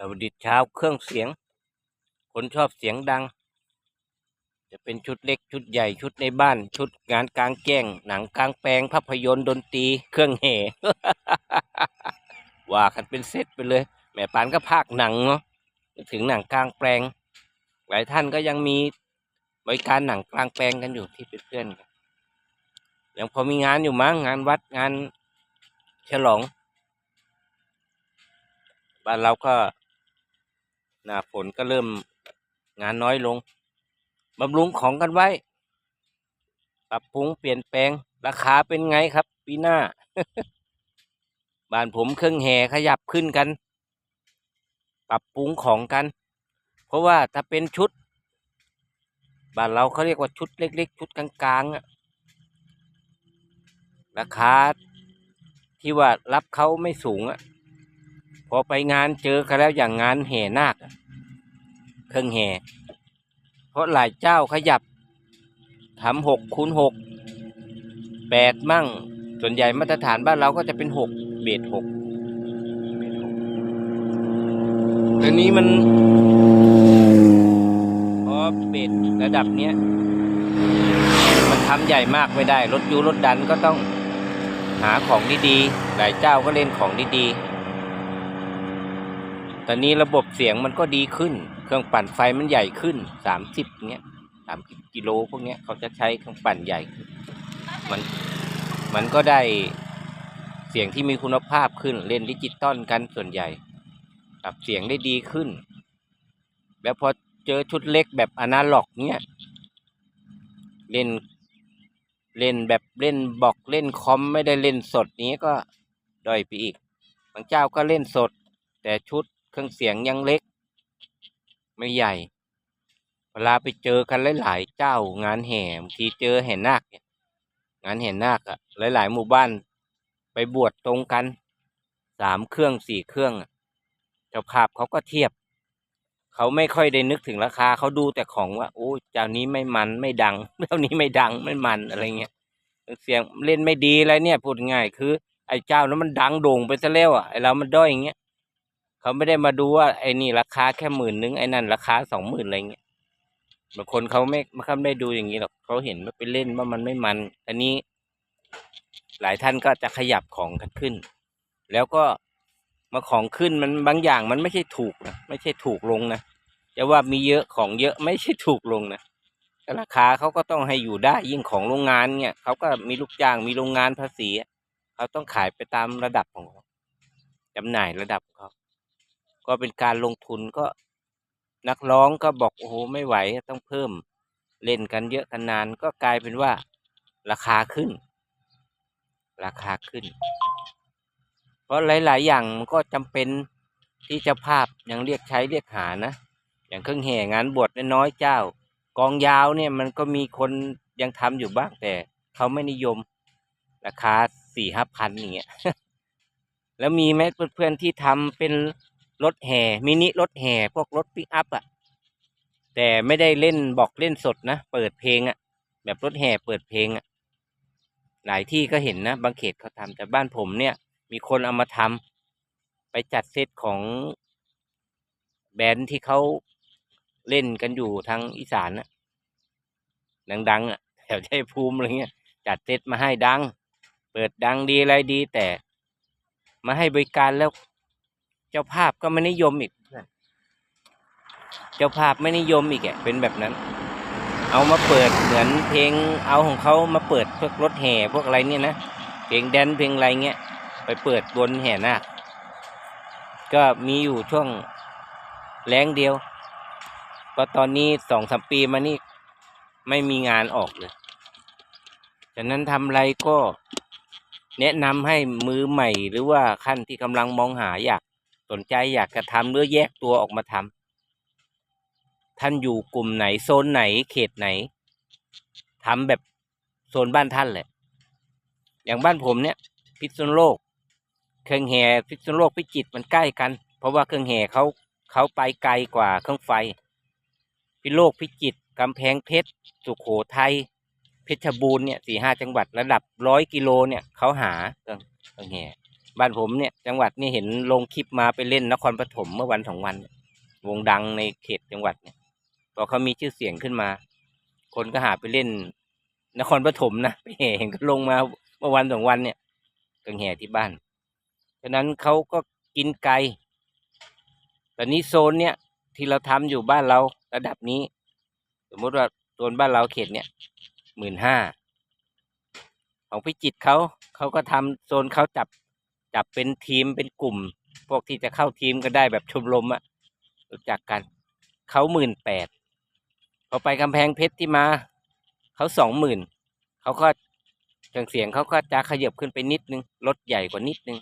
เราดิดเช้าเครื่องเสียง คนชอบเสียงดัง จะเป็นชุดเล็กชุดใหญ่ชุดในบ้าน ชุดงานกลางแจ้ง หนังกลางแปลงภาพยนตร์ดนตรี เครื่องแห่ว่ากันเป็นเซตไปเลย แม่ปานก็ภาคหนังเนาะถึงหนังกลางแปลง หลายท่านก็ยังมีบริการหนังกลางแปลงกันอยู่ที่เป็นเพื่อนกันยังพอมีงานอยู่มั้งงานวัดงานฉลอง บ้านเราก็ หน้าฝนก็เริ่มงานน้อยลงบำรุงของกันไว้ ปรับปรุงเปลี่ยนแปลง ราคาเป็นไงครับ ปีหน้า บ้านผมเครื่องแห่ขยับขึ้นกัน ปรับปรุงของกัน เพราะว่าถ้าเป็นชุด บ้านเราเขาเรียกว่าชุดเล็ก ๆ ชุดกลางๆอะราคาที่ว่ารับเขาไม่สูงอะ พอไปงานเจอกันแล้วอย่างงานแห่นาคเครื่องแห่ เพราะหลายเจ้าขยับทำหกคูณหกแปดมั่ง ส่วนใหญ่มาตรฐานบ้านเราก็จะเป็นหกเบสหกเบสหกทีนี้มันพอเบสระดับเนี้ย มันทำใหญ่มากไม่ได้ รถยูรถดันก็ต้องหาของดีๆ หลายเจ้าก็เล่นของดีๆ ตอนนี้ระบบเสียงมันก็ดีขึ้น เครื่องปั่นไฟมันใหญ่ขึ้นสามสิบเนี้ยสามสิบกิโลพวกเนี้ยเขาจะใช้เครื่องปั่นใหญ่ขึ้นมันมันก็ได้เสียงที่มีคุณภาพขึ้นเล่นดิจิตอลกันส่วนใหญ่ปรับเสียงได้ดีขึ้น แล้วพอเจอชุดเล็กแบบอนาล็อกเนี้ยเล่นเล่นแบบเล่นบอกเล่นคอมไม่ได้เล่นสดนี้ก็ด้อยไปอีกบางเจ้าก็เล่นสด แต่ชุด เครื่องเสียงยังเล็ก ไม่ใหญ่ เวลาไปเจอกันหลายๆเจ้างานแห่บางทีเจอแห่นาคเนี่ยงานแห่นาคอะหลาย ๆ หมู่บ้าน ไปบวชตรงกันสามเครื่องสี่เครื่องเจ้าภาพเขาก็เทียบ เขาไม่ค่อยได้นึกถึงราคาเขาดูแต่ของว่าโอ้เจ้านี้ไม่มันไม่ดังเจ้านี้ไม่ดังไม่มันอะไรเงี้ยเสียงเล่นไม่ดีอะไรเนี่ยพูดง่ายคือ ไอ้เจ้านั้นมันดังโด่งไปซะแล้วอะไอ้เรามันด้อยอย่างเงี้ย เขาไม่ได้มาดูว่าไอ้นี่ราคาแค่หมื่นนึงไอ้นั่นราคาสองหมื่นอะไรเงี้ยบางคนเขาไม่เขาไม่ได้ดูอย่างนี้หรอกเขาเห็นว่าไปเล่นว่ามันไม่มัน อันนี้ หลายท่านก็จะขยับของกันขึ้น แล้วก็มาของขึ้นมันบางอย่างมันไม่ใช่ถูกนะไม่ใช่ถูกลงนะจะว่ามีเยอะของเยอะไม่ใช่ถูกลงนะราคาเขาก็ต้องให้อยู่ได้ยิ่งของโรงงานเนี่ยเขาก็มีลูกจ้างมีโรงงานภาษีเขาต้องขายไปตามระดับของเขาจำหน่ายระดับของเขา ก็เป็นการลงทุนก็นักร้องก็บอกโอ้โหไม่ไหวต้องเพิ่มเล่นกันเยอะกันนานก็กลายเป็นว่า ราคาขึ้น ราคาขึ้น เพราะหลาย ๆ อย่างมันก็จำเป็นที่จะภาพยังเรียกใช้เรียกหานะอย่างเครื่องแห่งานบวชน้อยเจ้า กองยาวเนี่ยมันก็มีคนยังทำอยู่บ้างแต่เขาไม่นิยม ราคาสี่ห้าพันอย่างเงี้ยแล้วมีไหมเพื่อนๆที่ทำเป็น รถแห่มินิรถแห่พวกรถปิกอัพอะ แต่ไม่ได้เล่นบอกเล่นสดนะ เปิดเพลงอะ แบบรถแห่เปิดเพลงอะ หลายที่ก็เห็นนะ บางเขตเขาทำแต่บ้านผมเนี่ย มีคนเอามาทำไปจัดเซตของแบนด์ที่เขาเล่นกันอยู่ทางอีสานน่ะดังๆอะแถวชัยภูมิอะไรเงี้ย จัดเซตมาให้ดัง เปิดดังดีอะไรดีแต่ มาให้บริการแล้ว เจ้าภาพก็ไม่นิยมอีกเจ้าภาพไม่นิยมอีกแกเป็นแบบนั้น เอามาเปิดเหมือนเพลงเอาของเขามาเปิดพวกรถแห่พวกอะไรเนี่ยนะเพลงแดนซ์เพลงอะไรเงี้ยไปเปิดบนแห่นาคก็มีอยู่ช่วงแรงเดียวก็ตอนนี้สองสามปีมานี่ไม่มีงานออกเลยฉะนั้นทำอะไรก็แนะนำให้มือใหม่หรือว่าขั้นที่กำลังมองหาอยาก สนใจอยากจะทำหรือแยกตัวออกมาทำท่านอยู่กลุ่มไหนโซนไหนเขตไหนทำแบบโซนบ้านท่านแหละ อย่างบ้านผมเนี่ย พิษณุโลก เครื่องแห่พิษณุโลกพิจิตรมันใกล้กัน เพราะว่าเครื่องแห่เขาเขาไปไกลกว่าเครื่องไฟ พิโลกพิจิตรกำแพงเพชรสุโขทัยเพชรบูรณ์เนี่ยสี่ห้าจังหวัดระดับร้อยกิโลเนี่ยเขาหาเครื่องเครื่องแห่ บ้านผมเนี่ยจังหวัดนี่เห็นลงคลิปมาไปเล่นนครปฐมเมื่อวันสองวัน วงดังในเขตจังหวัดเนี่ยพอเขามีชื่อเสียงขึ้นมา คนก็หาไปเล่น นครปฐมนะไปแห่เห็นก็ลงมาเมื่อวันสองวันเนี่ยก็แห่ที่บ้านฉะนั้นเขาก็กินไกลแต่นี้โซนเนี่ยที่เราทำอยู่บ้านเราระดับนี้ สมมติว่าโซนบ้านเราเขตเนี่ยหมื่นห้าของพิจิตเขาเขาก็ทำโซนเขาจับ จับเป็นทีมเป็นกลุ่ม พวกที่จะเข้าทีมก็ได้แบบชมรมอะรู้จักกัน เขาหมื่นแปดพอไปกำแพงเพชรที่มา เขาสองหมื่นเขาก็เครื่องเสียงเขาก็จะขยับขึ้นไปนิดนึงลดใหญ่กว่านิดนึง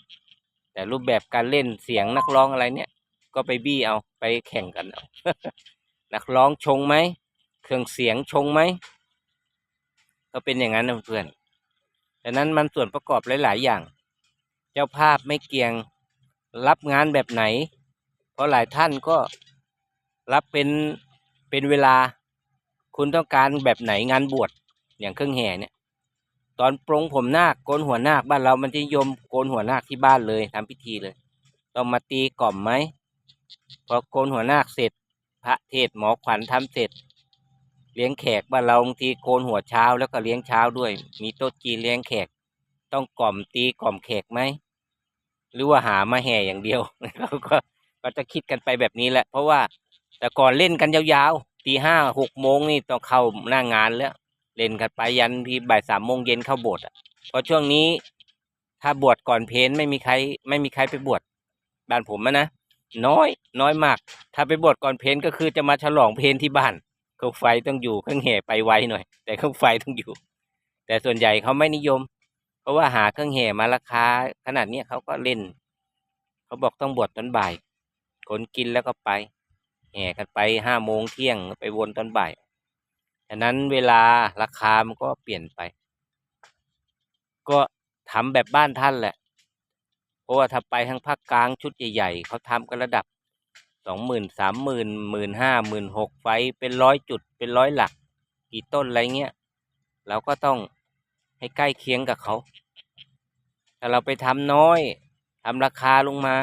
แต่รูปแบบการเล่นเสียงนักร้องอะไรเนี่ย ก็ไปบี้เอาไปแข่งกันเอานักร้องชงไหมเครื่องเสียงชงไหมก็เป็นอย่างนั้นนะเพื่อนดังนั้นมันส่วนประกอบหลาย ๆ อย่าง เจ้าภาพไม่เกี่ยงรับงานแบบไหน เพราะหลายท่านก็รับเป็นเป็นเวลาคุณต้องการแบบไหนงานบวชอย่างเครื่องแห่เนี่ย ตอนปรงผมนาคโกนหัวนาคบ้านเรามันจะยมโกนหัวนาคที่บ้านเลยทำพิธีเลย ต้องมาตีกล่อมไหมพอโกนหัวนาคเสร็จ พระเทศหมอขวัญทำเสร็จ เลี้ยงแขกบ้านเราบางทีโกนหัวเช้าแล้วก็เลี้ยงเช้าด้วย มีโต๊ะจีนเลี้ยงแขก ต้องกล่อมตีกล่อมแขกไหม หรือว่าหามาแห่อย่างเดียวเขาก็ก็จะคิดกันไปแบบนี้แหละ เพราะว่าแต่ก่อนเล่นกันยาวๆตีห้าหกโมงนี่ต้องเข้าหน้างานแล้ว เล่นกันไปยันที่บ่ายสามโมงเย็นเข้าโบสถ์อะเพราะช่วงนี้ ถ้าบวชก่อนเพนไม่มีใคร ไม่มีใครไปบวชบ้านผมอะนะน้อยน้อยมาก ถ้าไปบวชก่อนเพนก็คือจะมาฉลองเพนที่บ้านเครื่องไฟต้องอยู่เครื่องแห่ไปไวหน่อย แต่เครื่องไฟต้องอยู่ แต่ส่วนใหญ่เขาไม่นิยม เพราะว่าหาเครื่องแห่มาราคาขนาดเนี้ยเขาก็เล่น เขาบอกต้องบวชตอนบ่ายคนกินแล้วก็ไป แห่กันไปห้าโมงเที่ยงไปวนตอนบ่ายฉะนั้นเวลาราคามันก็เปลี่ยนไป ก็ทำแบบบ้านท่านแหละเพราะว่าถ้าไปทางภาคกลางชุดใหญ่ๆเขาทำกันระดับสองหมื่นสามหมื่นหมื่นห้าหมื่นหกไฟเป็นร้อยจุดเป็นร้อยหลัก กี่ต้นอะไรเงี้ยเราก็ต้อง ให้ใกล้เคียงกับเขา ถ้าเราไปทำน้อยทำราคาลงมา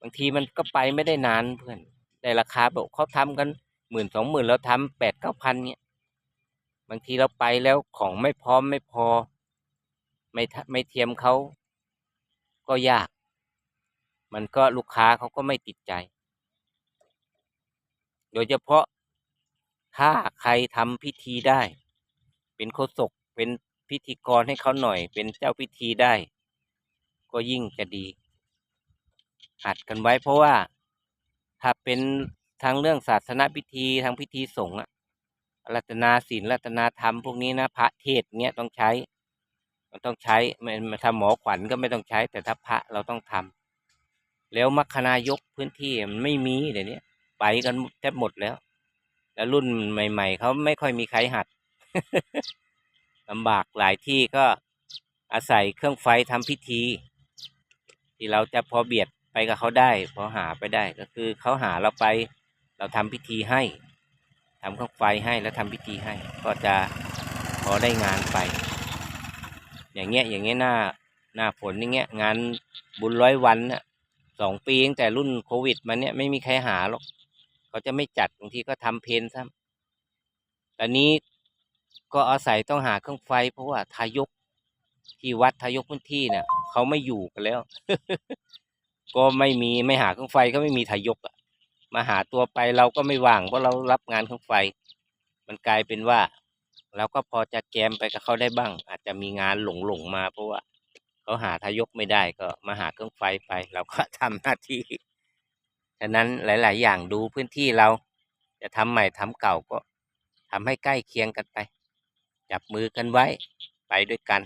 บางทีมันก็ไปไม่ได้นานเพื่อนได้ราคาแบบเขาทำกันหมื่นสองหมื่นเราทำแปดเก้าพันเนี้ยบางทีเราไปแล้วของไม่พร้อมไม่พอ ไม่ไม่เทียมเขาก็ยาก มันก็ลูกค้าเขาก็ไม่ติดใจ โดยเฉพาะถ้าใครทำพิธีได้ เป็นโฆษกเป็น พิธีกรให้เขาหน่อยเป็นเจ้าพิธีได้ ก็ยิ่งจะดี หัดกันไว้เพราะว่าถ้าเป็นทางเรื่องศาสนาพิธีทางพิธีสงฆ์รัตนาศีลรัตนาธรรมพวกนี้นะพระเทศเนี้ยต้องใช้มันต้องใช้ไม่ไม่ถ้าหมอขวัญก็ไม่ต้องใช้ แต่ถ้าพระเราต้องทำแล้วมัคคนายกพื้นที่มันไม่มีเดี๋ยวนี้ไปกันแทบหมดแล้ว แล้วรุ่นใหม่ ๆเขาไม่ค่อยมีใครหัด ลำบากหลายที่ก็อาศัยเครื่องไฟทำพิธี ที่เราจะพอเบียดไปกับเขาได้ พอหาไปได้ก็คือเขาหาเราไป เราทำพิธีให้ทำเครื่องไฟให้แล้วทำพิธีให้ ก็จะพอได้งานไป อย่างเงี้ยอย่างเงี้ยหน้าหน้าฝนอย่างเงี้ยงานบุญร้อยวันน่ะสองปีตั้งแต่รุ่นโควิดมาเนี้ยไม่มีใครหาหรอกเขาจะไม่จัดบางทีก็ทำเพนซ้ำแต่นี้ ก็อาศัยต้องหาเครื่องไฟ เพราะว่าทายกที่วัดทายกพื้นที่เนี่ยเขาไม่อยู่กันแล้ว ก็ไม่มีไม่หาเครื่องไฟก็ไม่มีทายกอะมาหาตัวไปเราก็ไม่ว่างเพราะเรารับงานเครื่องไฟ มันกลายเป็นว่าเราก็พอจะแกมไปกับเขาได้บ้าง อาจจะมีงานหลงหลงมา เพราะว่าเขาหาทายกไม่ได้ก็มาหาเครื่องไฟไป เราก็ทำหน้าที่ฉะนั้นหลาย ๆ อย่างดูพื้นที่เราจะทำใหม่ทำเก่าก็ทำให้ใกล้เคียงกันไป จับมือกันไว้ ไปด้วยกัน